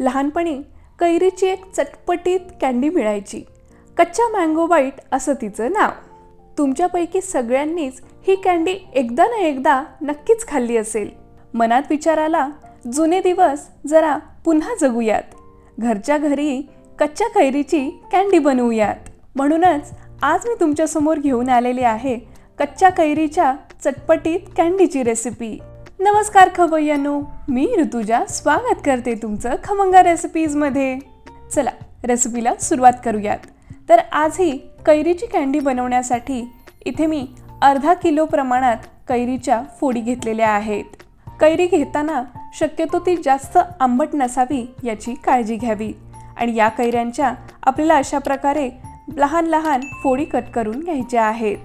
लहानपणी कैरीची एक चटपटीत कँडी मिळायची. कच्चा मँगो बाईट असं तिचं नाव. तुमच्यापैकी सगळ्यांनीच ही कँडी एकदा ना एकदा नक्कीच खाल्ली असेल. मनात विचार आला जुने दिवस जरा पुन्हा जगूयात. घरच्या घरी कच्च्या कैरीची कँडी बनवूयात. म्हणूनच आज मी तुमच्यासमोर घेऊन आलेली आहे कच्च्या कैरीच्या चटपटीत कँडीची रेसिपी नमस्कार खवय्यानो मी ऋतुजा स्वागत करते तुमचं खमंगा रेसिपीजमध्ये चला रेसिपीला सुरुवात करूयात. तर आजही कैरीची कँडी बनवण्यासाठी इथे मी अर्धा किलो प्रमाणात कैरीच्या फोडी घेतलेल्या आहेत. कैरी घेताना शक्यतो ती जास्त आंबट नसावी याची काळजी घ्यावी. आणि या कैऱ्यांच्या आपल्याला अशा प्रकारे लहान लहान फोडी कट करून घ्यायच्या आहेत.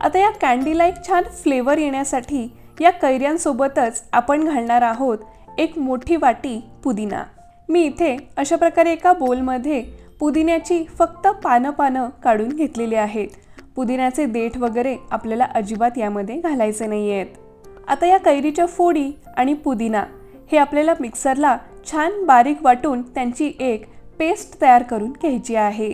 आता या कँडीला एक छान फ्लेवर येण्यासाठी या कैऱ्यांसोबतच आपण घालणार आहोत एक मोठी वाटी पुदिना. मी इथे अशा प्रकारे एका बोलमध्ये पुदिन्याची फक्त पानं पानं काढून घेतलेली आहेत. पुदिन्याचे देठ वगैरे आपल्याला अजिबात यामध्ये घालायचे नाही आहेत आता या कैरीच्या फोडी आणि पुदिना हे आपल्याला मिक्सरला छान बारीक वाटून त्यांची एक पेस्ट तयार करून घ्यायची आहे.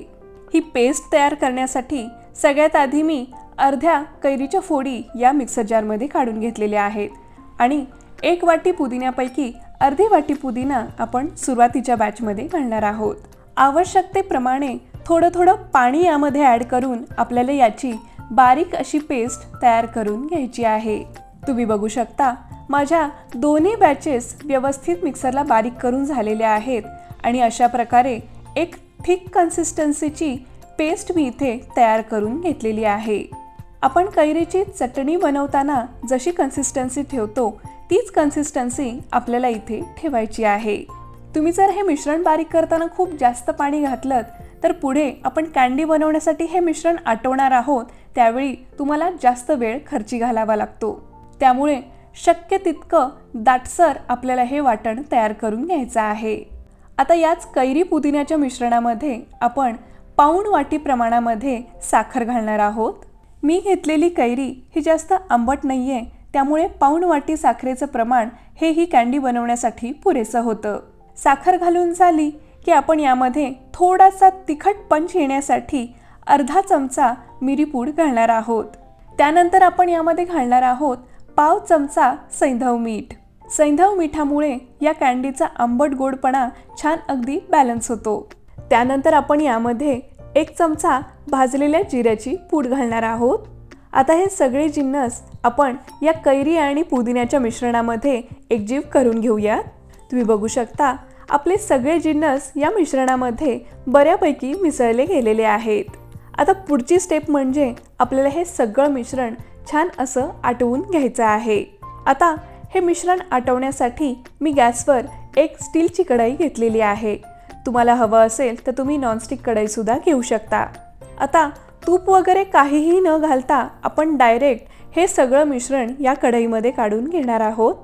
ही पेस्ट तयार करण्यासाठी सगळ्यात आधी मी अर्ध्या कैरीच्या फोडी या मिक्सर जारमध्ये काढून घेतलेल्या आहेत. आणि एक वाटी पुदिन्यापैकी अर्धी वाटी पुदिना आपण सुरुवातीच्या बॅचमध्ये घालणार आहोत. आवश्यकतेप्रमाणे थोडं थोडं पाणी यामध्ये ॲड करून आपल्याला याची बारीक अशी पेस्ट तयार करून घ्यायची आहे. तुम्ही बघू शकता माझ्या दोन्ही बॅचेस व्यवस्थित मिक्सरला बारीक करून झालेल्या आहेत आणि अशा प्रकारे एक थिक कन्सिस्टन्सीची पेस्ट मी इथे तयार करून घेतलेली आहे. आपण कैरीची चटणी बनवताना जशी कन्सिस्टन्सी ठेवतो तीच कन्सिस्टन्सी आपल्याला इथे ठेवायची आहे. तुम्ही जर हे मिश्रण बारीक करताना खूप जास्त पाणी घातलं तर पुढे आपण कँडी बनवण्यासाठी हे मिश्रण आटवणार आहोत त्यावेळी तुम्हाला जास्त वेळ खर्ची घालावा लागतो. त्यामुळे शक्य तितकं दाटसर आपल्याला हे वाटण तयार करून घ्यायचं आहे. आता याच कैरी पुदिन्याच्या मिश्रणामध्ये आपण पाऊण वाटी प्रमाणामध्ये साखर घालणार आहोत. मी घेतलेली कैरी ही जास्त आंबट नाही आहे त्यामुळे पाऊण वाटी साखरेचं प्रमाण हे ही कँडी बनवण्यासाठी पुरेसं होतं. साखर घालून झाली की आपण यामध्ये थोडासा तिखट पंच येण्यासाठी अर्धा चमचा मिरीपूड घालणार आहोत. त्यानंतर आपण यामध्ये घालणार आहोत पाव चमचा सैंधव मीठ. सैंधव मिठामुळे या कँडीचा आंबट गोडपणा छान अगदी बॅलन्स होतो. त्यानंतर आपण यामध्ये एक चमचा भाजलेल्या जिऱ्याची पूड घालणार आहोत. आता हे सगळे जिन्नस आपण या कैरी आणि पुदिन्याच्या मिश्रणामध्ये एकजीव करून घेऊयात. तुम्ही बघू शकता आपले सगळे जिन्नस या मिश्रणामध्ये बऱ्यापैकी मिसळले गेलेले आहेत. आता पुढची स्टेप म्हणजे आपल्याला हे सगळं मिश्रण छान असं आटवून घ्यायचं आहे. आता हे मिश्रण आटवण्यासाठी मी गॅसवर एक स्टीलची कढई घेतलेली आहे. तुम्हाला हवं असेल तर तुम्ही नॉनस्टिक कढईसुद्धा घेऊ शकता. आता तूप वगैरे काहीही न घालता आपण डायरेक्ट हे सगळं मिश्रण या कढईमध्ये काढून घेणार आहोत.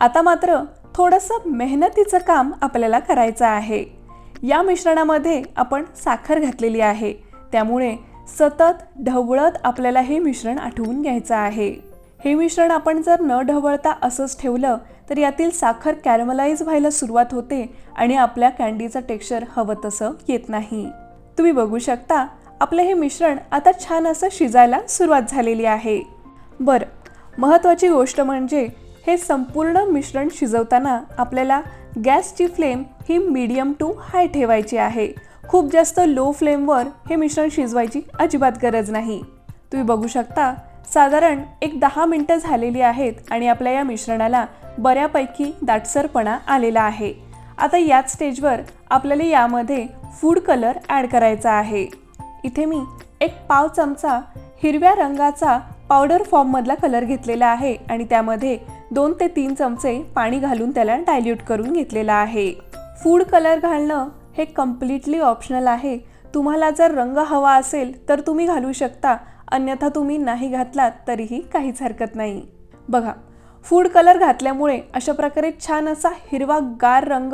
आता मात्र थोडंसं मेहनतीचं काम आपल्याला करायचं आहे. या मिश्रणामध्ये आपण साखर घातलेली आहे. त्यामुळे सतत ढवळत आपल्याला हे मिश्रण आठवून घ्यायचं आहे. हे मिश्रण आपण जर न ढवळता असंच ठेवलं तर यातील साखर कॅरमलाइज व्हायला सुरुवात होते आणि आपल्या कँडीचं टेक्स्चर हवं तसं येत नाही. तुम्ही बघू शकता आपलं हे मिश्रण आता छान असं शिजायला सुरुवात झालेली आहे. बरं महत्त्वाची गोष्ट म्हणजे हे संपूर्ण मिश्रण शिजवताना आपल्याला गॅसची फ्लेम ही मीडियम टू हाय ठेवायची आहे. खूप जास्त लो फ्लेमवर हे मिश्रण शिजवायची अजिबात गरज नाही. तुम्ही बघू शकता साधारण एक दहा मिनटं झालेली आहेत आणि आपल्या या मिश्रणाला बऱ्यापैकी दाटसरपणा आलेला आहे. आता याच स्टेजवर आपल्याला यामध्ये फूड कलर ॲड करायचा आहे. इथे मी एक पाव चमचा हिरव्या रंगाचा पावडर फॉर्ममधला कलर घेतलेला आहे आणि त्यामध्ये दोन ते तीन चमचे पाणी घालून त्याला डायल्यूट करून घेतलेला आहे. फूड कलर घालणं हे कम्प्लिटली ऑप्शनल आहे. तुम्हाला जर रंग हवा असेल तर तुम्ही घालू शकता. अन्यथा तुम्ही नाही घातलात तरीही काहीच हरकत नाही. बघा फूड कलर घातल्यामुळे अशा प्रकारे छान असा हिरवा गार रंग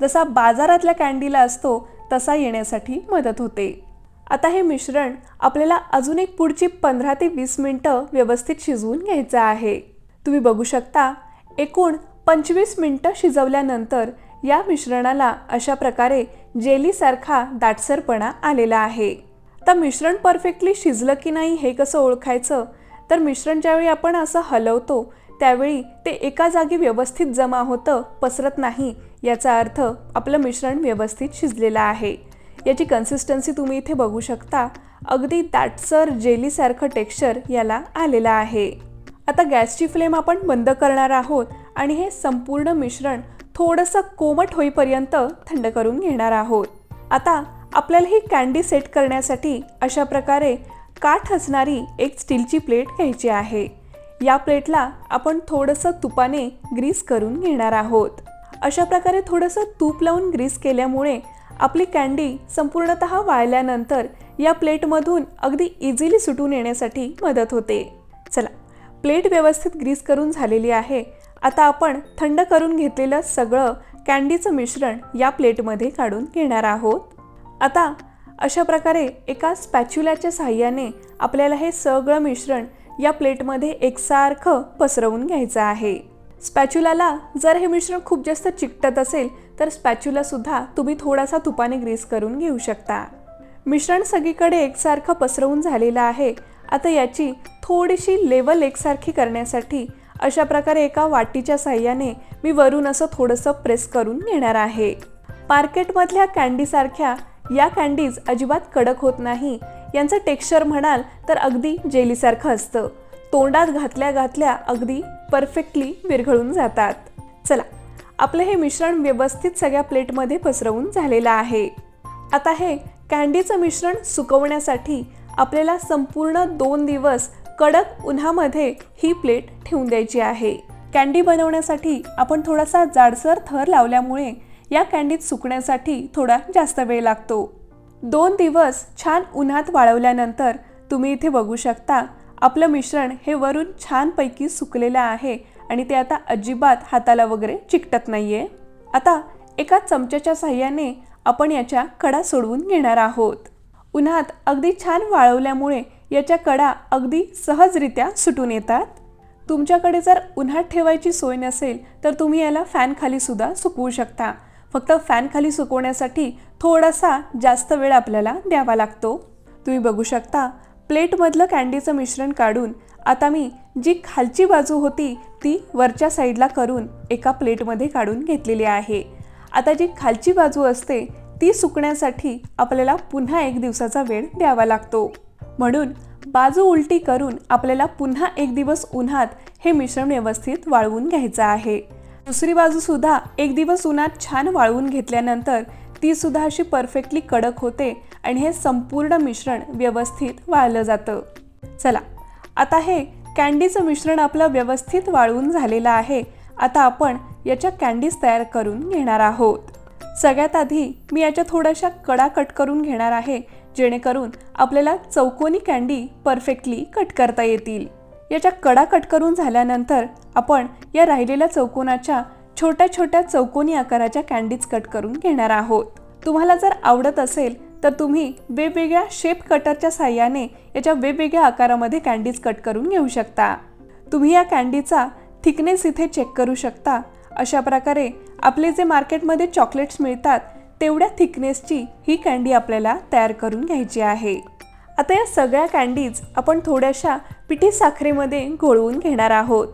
जसा बाजारातल्या कँडीला असतो तसा येण्यासाठी मदत होते. आता हे मिश्रण आपल्याला अजून एक पुढची पंधरा ते वीस मिनटं व्यवस्थित शिजवून घ्यायचं आहे. तुम्ही बघू शकता एकूण पंचवीस मिनटं शिजवल्यानंतर या मिश्रणाला अशा प्रकारे जेलीसारखा दाटसरपणा आलेला आहे. आता मिश्रण परफेक्टली शिजलं की नाही हे कसं ओळखायचं? तर मिश्रण ज्यावेळी आपण असं हलवतो त्यावेळी ते एका जागी व्यवस्थित जमा होतं पसरत नाही. याचा अर्थ आपलं मिश्रण व्यवस्थित शिजलेलं आहे. याची कन्सिस्टन्सी तुम्ही इथे बघू शकता. अगदी दाटसर जेलीसारखं टेक्स्चर याला आलेलं आहे. आता गॅसची फ्लेम आपण बंद करणार आहोत आणि हे संपूर्ण मिश्रण थोडंसं कोमट होईपर्यंत थंड करून घेणार आहोत. आता आपल्याला ही कॅन्डी सेट करण्यासाठी अशा प्रकारे काठ असणारी एक स्टीलची प्लेट घ्यायची आहे. या प्लेटला आपण थोडंसं तुपाने ग्रीस करून घेणार आहोत. अशा प्रकारे थोडंसं तूप लावून ग्रीस केल्यामुळे आपली कॅन्डी संपूर्णत वाळल्यानंतर या प्लेटमधून अगदी इझिली सुटून येण्यासाठी मदत होते. चला प्लेट व्यवस्थित ग्रीस करून झालेली आहे. आता आपण थंड करून घेतलेलं सगळं कॅन्डीचं मिश्रण या प्लेटमध्ये काढून घेणार आहोत. आता अशा प्रकारे एका स्पॅच्युलाच्या साहाय्याने आपल्याला हे सगळं मिश्रण या प्लेटमध्ये एकसारखं पसरवून घ्यायचं आहे. स्पॅच्युलाला जर हे मिश्रण खूप जास्त चिकटत असेल तर स्पॅच्युलासुद्धा तुम्ही थोडासा तुपाने ग्रीस करून घेऊ शकता. मिश्रण सगळीकडे एकसारखं पसरवून झालेलं आहे. आता याची थोडीशी लेवल एकसारखी करण्यासाठी अशा प्रकारे एका वाटीच्या साह्याने मी वरून असं थोडंसं प्रेस करून घेणार आहे. मार्केटमधल्या कॅन्डीसारख्या या कँडीज अजिबात कडक होत नाही. यांचं टेक्स्चर म्हणाल तर अगदी जेलीसारखं असतं. तोंडात घातल्या घातल्या अगदी परफेक्टली विरघळून जातात. चला आपलं हे मिश्रण व्यवस्थित सगळ्या प्लेटमध्ये पसरवून झालेलं आहे. आता हे कँडीचं मिश्रण सुकवण्यासाठी आपल्याला संपूर्ण दोन दिवस कडक उन्हामध्ये ही प्लेट ठेवून द्यायची आहे. कँडी बनवण्यासाठी आपण थोडासा जाडसर थर लावल्यामुळे या कँडीत सुकण्यासाठी थोडा जास्त वेळ लागतो. दोन दिवस छान उन्हात वाळवल्यानंतर तुम्ही इथे बघू शकता आपलं मिश्रण हे वरून छानपैकी सुकलेलं आहे आणि ते आता अजिबात हाताला वगैरे चिकटत नाहीये. आता एका चमच्याच्या साह्याने आपण याच्या कडा सोडवून घेणार आहोत. उन्हात अगदी छान वाळवल्यामुळे याच्या कडा अगदी सहजरित्या सुटून येतात. तुमच्याकडे जर उन्हात ठेवायची सोय नसेल तर तुम्ही याला फॅनखाली सुद्धा सुकवू शकता. फक्त फॅनखाली सुकवण्यासाठी थोडासा जास्त वेळ आपल्याला द्यावा लागतो. तुम्ही बघू शकता प्लेटमधलं कँडीचं मिश्रण काढून आता मी जी खालची बाजू होती ती वरच्या साईडला करून एका प्लेटमध्ये काढून घेतलेली आहे. आता जी खालची बाजू असते ती सुकण्यासाठी आपल्याला पुन्हा एक दिवसाचा वेळ द्यावा लागतो. म्हणून बाजू उलटी करून आपल्याला पुन्हा एक दिवस उन्हात हे मिश्रण व्यवस्थित वाळवून घ्यायचं आहे. दुसरी बाजू सुद्धा एक दिवस उन्हात छान वाळवून घेतल्यानंतर ती सुद्धा अशी परफेक्टली कडक होते आणि हे संपूर्ण मिश्रण व्यवस्थित वाळलं जातं. चला आता हे कॅन्डीचं मिश्रण आपलं व्यवस्थित वाळवून झालेलं आहे. आता आपण याच्या कॅन्डीज तयार करून घेणार आहोत. सगळ्यात आधी मी याच्या थोड्याशा कडा कट करून घेणार आहे जेणेकरून आपल्याला चौकोनी कॅन्डी परफेक्टली कट करता येतील. याच्या कडा कट करून झाल्यानंतर आपण या राहिलेल्या चौकोनाच्या छोट्या छोट्या चौकोनी आकाराच्या कॅन्डीज कट करून घेणार आहोत. तुम्हाला जर आवडत असेल तर तुम्ही वेगवेगळ्या शेप कटरच्या साह्याने याच्या वेगवेगळ्या आकारामध्ये कॅन्डीज कट करून घेऊ शकता. तुम्ही या कॅन्डीचा थिकनेस इथे चेक करू शकता. अशा प्रकारे आपले जे मार्केटमध्ये चॉकलेट्स मिळतात तेवढ्या थिकनेसची ही कॅन्डी आपल्याला तयार करून घ्यायची आहे. आता या सगळ्या कँडीज आपण थोड्याशा पिठी साखरेमध्ये घोळवून घेणार आहोत.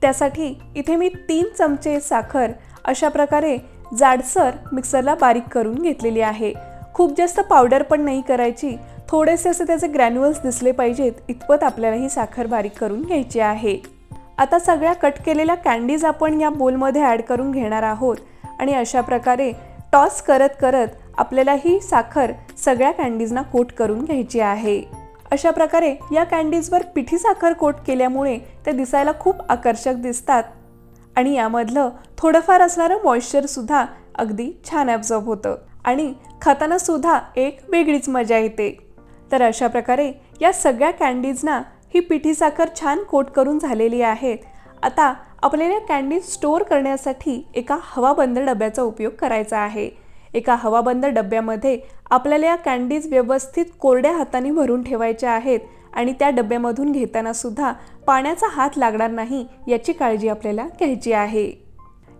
त्यासाठी इथे मी तीन चमचे साखर अशा प्रकारे जाडसर मिक्सरला बारीक करून घेतलेली आहे. खूप जास्त पावडर पण नाही करायची. थोडेसे असे त्याचे ग्रॅन्युअल्स दिसले पाहिजेत. इतपत आपल्याला ही साखर बारीक करून घ्यायची आहे. आता सगळ्या कट केलेल्या कँडीज आपण या बोलमध्ये ॲड करून घेणार आहोत. आणि अशा प्रकारे टॉस करत करत आपल्याला ही साखर सगळ्या कँडीजना कोट करून घ्यायची आहे. अशा प्रकारे या कँडीजवर पिठी साखर कोट केल्यामुळे ते दिसायला खूप आकर्षक दिसतात. आणि यामधलं थोडंफार असणारं मॉइश्चरसुद्धा अगदी छान ॲब्झॉर्ब होतं. आणि खाताना सुद्धा एक वेगळीच मजा येते. तर अशा प्रकारे या सगळ्या कँडीजना ही पिठी साखर छान कोट करून झालेली आहेत. आता आपल्याला कँडीज स्टोअर करण्यासाठी एका हवाबंद डब्याचा उपयोग करायचा आहे. एका हवाबंद डब्यामध्ये आपल्याला या कँडीज व्यवस्थित कोरड्या हाताने भरून ठेवायच्या आहेत आणि त्या डब्यामधून घेताना सुद्धा पाण्याचा हात लागणार नाही याची काळजी आपल्याला घ्यायची आहे.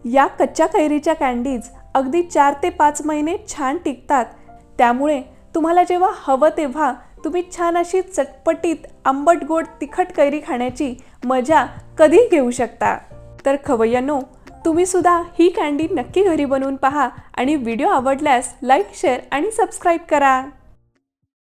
या कच्च्या कैरीच्या कँडीज अगदी चार ते पाच महिने छान टिकतात. त्यामुळे तुम्हाला जेव्हा हवं तेव्हा तुम्ही छान अशी चटपटीत आंबट गोड तिखट कैरी खाण्याची मजा कधी घेऊ शकता. तर खवय्यांनो तुम्ही सुद्धा ही कँडी नक्की घरी बनवून पहा आणि व्हिडिओ आवडल्यास लाईक शेअर आणि सबस्क्राईब करा.